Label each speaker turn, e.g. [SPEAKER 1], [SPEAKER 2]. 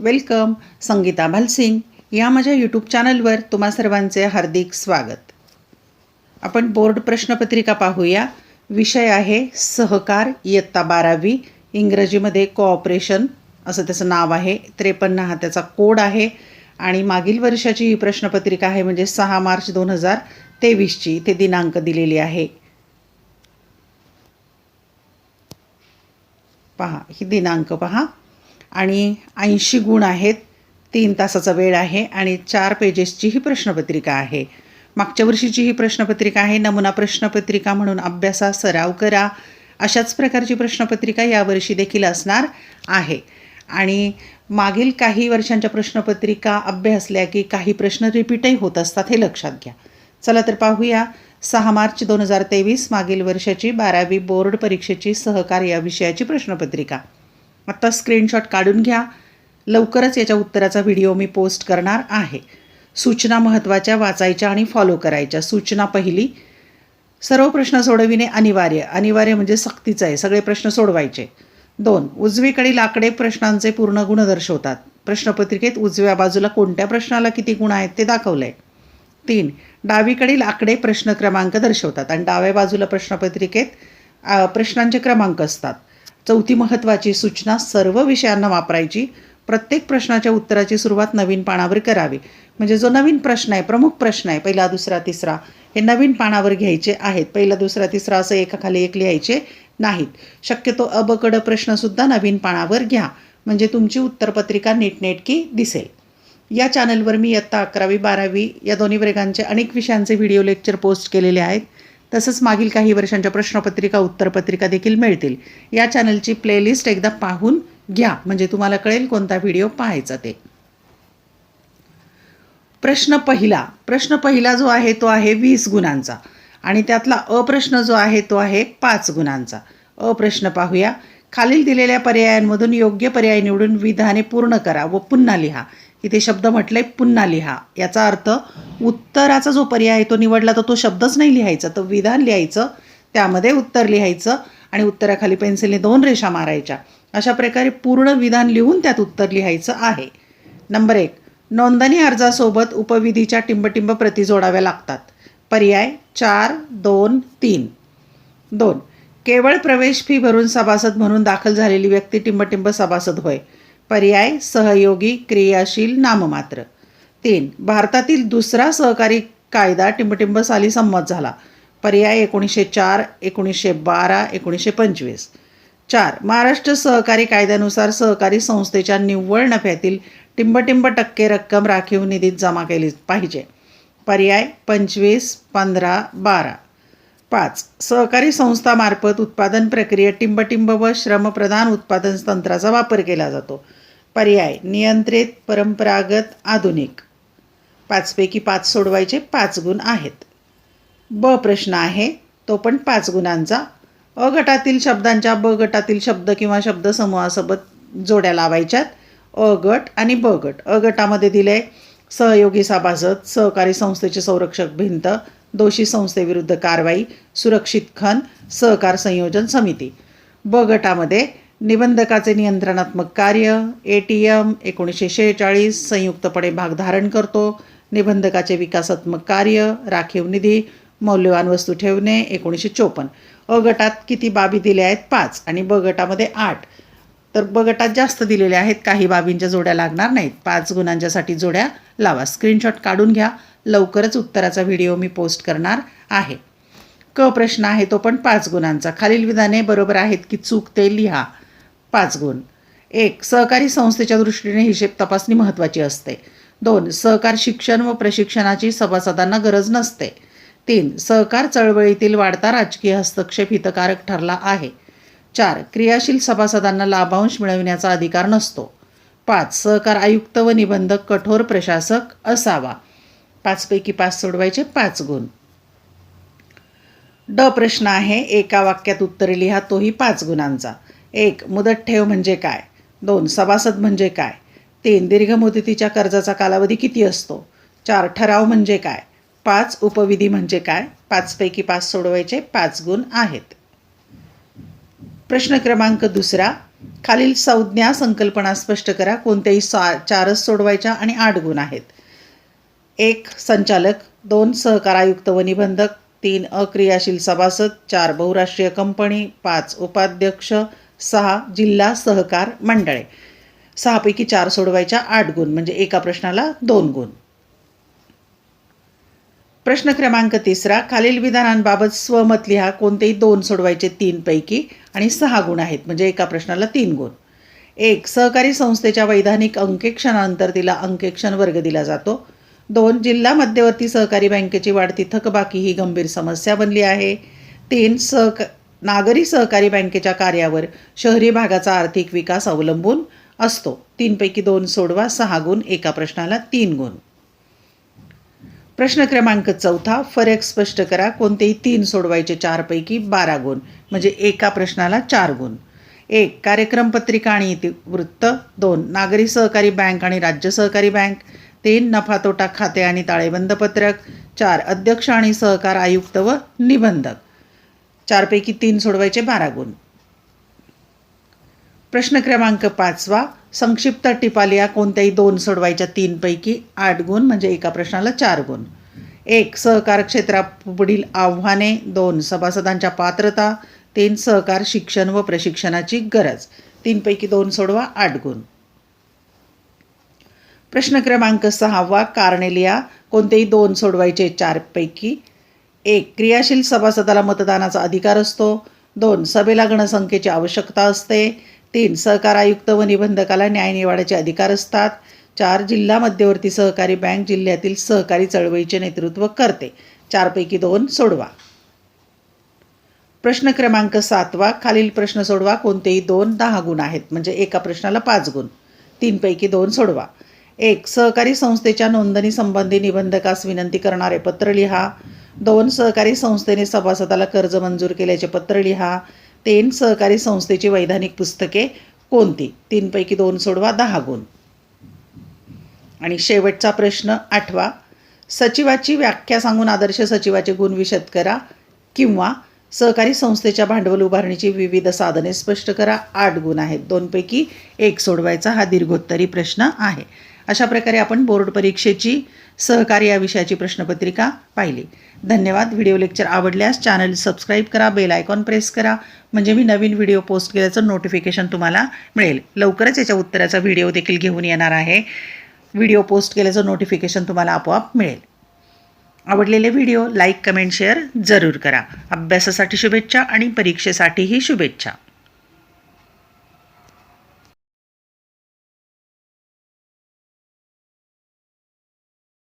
[SPEAKER 1] Welcome Sangeeta Bhalsingh या माझ्या YouTube चॅनलवर तुम्हा सर्वांचे हार्दिक स्वागत. आपण बोर्ड प्रश्नपत्रिका पाहूया. विषय आहे सहकार इयत्ता बारावी इंग्रजीमध्ये कोऑपरेशन असं त्याचं नाव आहे. त्रेपन्न हा त्याचा कोड आहे. आणि मागील वर्षाची ही प्रश्नपत्रिका आहे म्हणजे सहा मार्च दोन हजार तेवीसची. इथे दिनांक दिलेली आहे. पहा ही दिनांक पहा. आणि ऐंशी गुण आहेत तीन तासाचा वेळ आहे आणि चार पेजेसची ही प्रश्नपत्रिका आहे. मागच्या वर्षीची ही प्रश्नपत्रिका आहे नमुना प्रश्नपत्रिका म्हणून अभ्यासा सराव करा अशाच प्रकारची प्रश्नपत्रिका यावर्षी देखील असणार आहे. आणि मागील काही वर्षांच्या प्रश्नपत्रिका अभ्यासल्या की काही प्रश्न रिपीटही होत असतात हे लक्षात घ्या. चला तर पाहूया. सहा मार्च दोन हजार तेवीस मागील वर्षाची बारावी बोर्ड परीक्षेची सहकार या विषयाची प्रश्नपत्रिका. आत्ता स्क्रीनशॉट काढून घ्या. लवकरच याच्या उत्तराचा व्हिडिओ मी पोस्ट करणार आहे. सूचना महत्त्वाच्या वाचायच्या आणि फॉलो करायच्या. सूचना पहिली सर्व प्रश्न सोडविणे अनिवार्य. अनिवार्य म्हणजे सक्तीचं आहे. सगळे प्रश्न सोडवायचे. दोन उजवीकडील आकडे प्रश्नांचे पूर्ण गुण दर्शवतात. प्रश्नपत्रिकेत उजव्या बाजूला कोणत्या प्रश्नाला किती गुण आहेत ते दाखवलं आहे तीन डावीकडील आकडे प्रश्न क्रमांक दर्शवतात. आणि डाव्या बाजूला प्रश्नपत्रिकेत प्रश्नांचे क्रमांक असतात. चौथी महत्त्वाची सूचना सर्व विषयांना वापरायची प्रत्येक प्रश्नाच्या उत्तराची सुरुवात नवीन पानावर करावी. म्हणजे जो नवीन प्रश्न आहे प्रमुख प्रश्न आहे पहिला दुसरा तिसरा हे नवीन पानावर घ्यायचे आहेत. पहिला दुसरा तिसरा असं एकाखाली एक लिहायचे नाहीत. शक्यतो अबकड प्रश्नसुद्धा नवीन पानावर घ्या. म्हणजे तुमची उत्तरपत्रिका नीटनेटकी दिसेल. या चॅनलवर मी इयत्ता अकरावी बारावी या दोन्ही वर्गांचे अनेक विषयांचे व्हिडिओ लेक्चर पोस्ट केलेले आहेत. तसंच मागील काही वर्षांच्या प्रश्नपत्रिका उत्तरपत्रिका देखील मिळतील. या चॅनलची प्लेलिस्ट एकदा पाहून घ्या म्हणजे तुम्हाला कळेल कोणता व्हिडिओ पाहायचा ते. प्रश्न पहिला. प्रश्न पहिला जो आहे तो आहे वीस गुणांचा. आणि त्यातला अप्रश्न जो आहे तो आहे पाच गुणांचा. अप्रश्न पाहूया. खालील दिलेल्या पर्यायांमधून योग्य पर्याय निवडून विधाने पूर्ण करा व पुन्हा लिहा. इथे शब्द म्हटले पुन्हा लिहा. याचा अर्थ उत्तराचा जो पर्याय तो निवडला तर तो शब्दच नाही लिहायचा तर विधान लिहायचं त्यामध्ये उत्तर लिहायचं आणि उत्तराखाली पेन्सिलने दोन रेषा मारायच्या. अशा प्रकारे पूर्ण विधान लिहून त्यात उत्तर लिहायचं आहे. नंबर एक नोंदणी अर्जासोबत उपविधीच्या टिंबटिंब प्रती जोडाव्या लागतात. पर्याय चार दोन तीन. दोन केवळ प्रवेश फी भरून सभासद म्हणून दाखल झालेली व्यक्ती टिंबटिंब सभासद होय. पर्याय सहयोगी क्रियाशील नाममात्र. तीन भारतातील दुसरा सहकारी कायदा टिंबटिंब साली संमत झाला. पर्याय एकोणीसशे चार एकोणीसशे बारा एकोणीसशे पंचवीस. चार महाराष्ट्र सहकारी कायद्यानुसार सहकारी संस्थेच्या निव्वळ नफ्यातील टिंबटिंब टक्के रक्कम राखीव निधीत जमा केली पाहिजे. पर्याय पंचवीस पंधरा बारा. पाच. सहकारी संस्थामार्फत उत्पादन प्रक्रियेत टिंबटिंब व श्रमप्रधान उत्पादन तंत्राचा वापर केला जातो. पर्याय नियंत्रित परंपरागत आधुनिक. पाचपैकी पाच सोडवायचे पाच गुण आहेत. ब प्रश्न आहे तो पण पाच गुणांचा. अ गटातील शब्दांच्या ब गटातील शब्द किंवा शब्दसमूहासोबत जोड्या लावायच्यात. अ गट आणि ब गट. अ गटामध्ये दिले सहयोगी सभासद सहकारी संस्थेचे संरक्षक भिंत दोषी संस्थेविरुद्ध कारवाई सुरक्षित खन सहकार संयोजन समिती. ब गटामध्ये निबंधकाचे नियंत्रणात्मक कार्य ए टी एम एकोणीसशे शेहेचाळीस संयुक्तपणे भाग धारण करतो निबंधकाचे विकासात्मक कार्य राखीव निधी मौल्यवान वस्तू ठेवणे एकोणीसशे चोपन्न. अ गटात किती बाबी दिल्या आहेत? पाच आणि ब गटामध्ये आठ. तर ब गटात जास्त दिलेल्या आहेत. काही बाबींच्या जोड्या लागणार नाहीत. पाच गुणांच्यासाठी जोड्या लावा. स्क्रीनशॉट काढून घ्या. लवकरच उत्तराचा व्हिडिओ मी पोस्ट करणार आहे. क प्रश्न आहे तो पण पाच गुणांचा. खालील विधाने बरोबर आहेत की चूक ते लिहा. पाच गुण. एक सहकारी संस्थेच्या दृष्टीने हिशेब तपासणी महत्त्वाची असते. दोन सहकार शिक्षण व प्रशिक्षणाची सभासदांना गरज नसते. तीन सहकार चळवळीतील वाढता राजकीय हस्तक्षेप हितकारक ठरला आहे. चार क्रियाशील सभासदांना लाभांश मिळविण्याचा अधिकार नसतो. पाच सहकार आयुक्त व निबंधक कठोर प्रशासक असावा. पाचपैकी पाच सोडवायचे पाच गुण. ड प्रश्न आहे एका वाक्यात उत्तर लिहा तोही पाच गुणांचा. एक मुदत ठेव म्हणजे काय? दोन सभासद म्हणजे काय? तीन दीर्घ मुदतीच्या कर्जाचा कालावधी किती असतो? चार ठराव म्हणजे काय? पाच उपविधी म्हणजे काय? पाचपैकी पाच सोडवायचे पाच गुण आहेत. प्रश्न क्रमांक दुसरा खालील संज्ञा संकल्पना स्पष्ट करा. कोणत्याही सा चारच सोडवायच्या आणि आठ गुण आहेत. एक संचालक. दोन सहकारायुक्त व निबंधक. तीन अक्रियाशील सभासद. चार बहुराष्ट्रीय कंपनी. पाच उपाध्यक्ष. सहा जिल्हा सहकार मंडळे. सहापैकी चार सोडवायच्या आठ गुण म्हणजे एका प्रश्नाला दोन गुण. प्रश्न क्रमांक तिसरा खालील विधानांबाबत स्वमत लिहा कोणतेही दोन सोडवायचे तीनपैकी आणि सहा गुण आहेत म्हणजे एका प्रश्नाला तीन गुण. एक सहकारी संस्थेच्या वैधानिक अंकेक्षणानंतर तिला अंकेक्षण वर्ग दिला जातो. दोन जिल्हा मध्यवर्ती सहकारी बँकेची वाढती थकबाकी ही गंभीर समस्या बनली आहे. तीन सहक नागरी सहकारी बँकेच्या कार्यावर शहरी भागाचा आर्थिक विकास अवलंबून असतो. तीनपैकी दोन सोडवा सहा गुण एका प्रश्नाला तीन गुण. प्रश्न क्रमांक चौथा फरक स्पष्ट करा. कोणतेही तीन सोडवायचे चारपैकी बारा गुण म्हणजे एका प्रश्नाला चार गुण. एक कार्यक्रम पत्रिका आणि इतिवृत्त दोन नागरी सहकारी बँक आणि राज्य सहकारी बँक. तीन नफा तोटा खाते आणि ताळेबंद पत्रक. चार अध्यक्ष आणि सहकार आयुक्त व निबंधक. चारपैकी तीन सोडवायचे बारा गुण. प्रश्न क्रमांक पाचवा संक्षिप्त टिपालिया कोणत्याही दोन सोडवायच्या तीनपैकी आठ गुण म्हणजे एका प्रश्नाला चार गुण. एक सहकार क्षेत्रापुढील आव्हाने. दोन सभासदांच्या पात्रता. तीन सहकार शिक्षण व प्रशिक्षणाची गरज. तीनपैकी दोन सोडवा आठ गुण. प्रश्न क्रमांक सहावा कार्नेलिया. कोणतेही दोन सोडवायचे चारपैकी. एक क्रियाशील सभासदाला मतदानाचा अधिकार असतो. दोन सभेला गणसंख्येची आवश्यकता असते. तीन सहकार आयुक्त व निबंधकाला न्यायनिवाड्याचे अधिकार असतात. चार जिल्हा मध्यवर्ती सहकारी बँक जिल्ह्यातील सहकारी चळवळीचे नेतृत्व करते. चारपैकी दोन सोडवा. प्रश्न क्रमांक सातवा. खालील प्रश्न सोडवा. कोणतेही दोन दहा गुण आहेत. म्हणजे एका प्रश्नाला पाच गुण. तीनपैकी दोन सोडवा. एक सहकारी संस्थेच्या नोंदणी संबंधी निबंधकास विनंती करणारे पत्र लिहा. दोन सहकारी संस्थेने सभासदाला कर्ज मंजूर केल्याचे पत्र लिहा. तेन सहकारी संस्थेची वैधानिक पुस्तके कोणती? तीनपैकी दोन सोडवा दहा गुण. आणि शेवटचा प्रश्न आठवा. सचिवाची व्याख्या सांगून आदर्श सचिवाचे गुण विशद करा किंवा सहकारी संस्थेच्या भांडवल उभारणीची विविध साधने स्पष्ट करा. आठ गुण आहेत. दोनपैकी एक सोडवायचा हा दीर्घोत्तरी प्रश्न आहे. अशा प्रकारे आपण बोर्ड परीक्षेची सहकारी या विषयाची प्रश्नपत्रिका पाहिली. धन्यवाद. व्हिडिओ लेक्चर आवडल्यास चॅनल सबस्क्राईब करा बेल आयकॉन प्रेस करा. म्हणजे मी नवीन व्हिडिओ पोस्ट केल्याचं नोटिफिकेशन तुम्हाला मिळेल. लवकरच याच्या उत्तराचा व्हिडिओ देखील घेऊन येणार आहे. व्हिडिओ पोस्ट केल्याचं नोटिफिकेशन तुम्हाला आपोआप मिळेल. आवडलेले व्हिडिओ लाईक कमेंट शेअर जरूर करा. अभ्यासासाठी शुभेच्छा आणि परीक्षेसाठीही शुभेच्छा.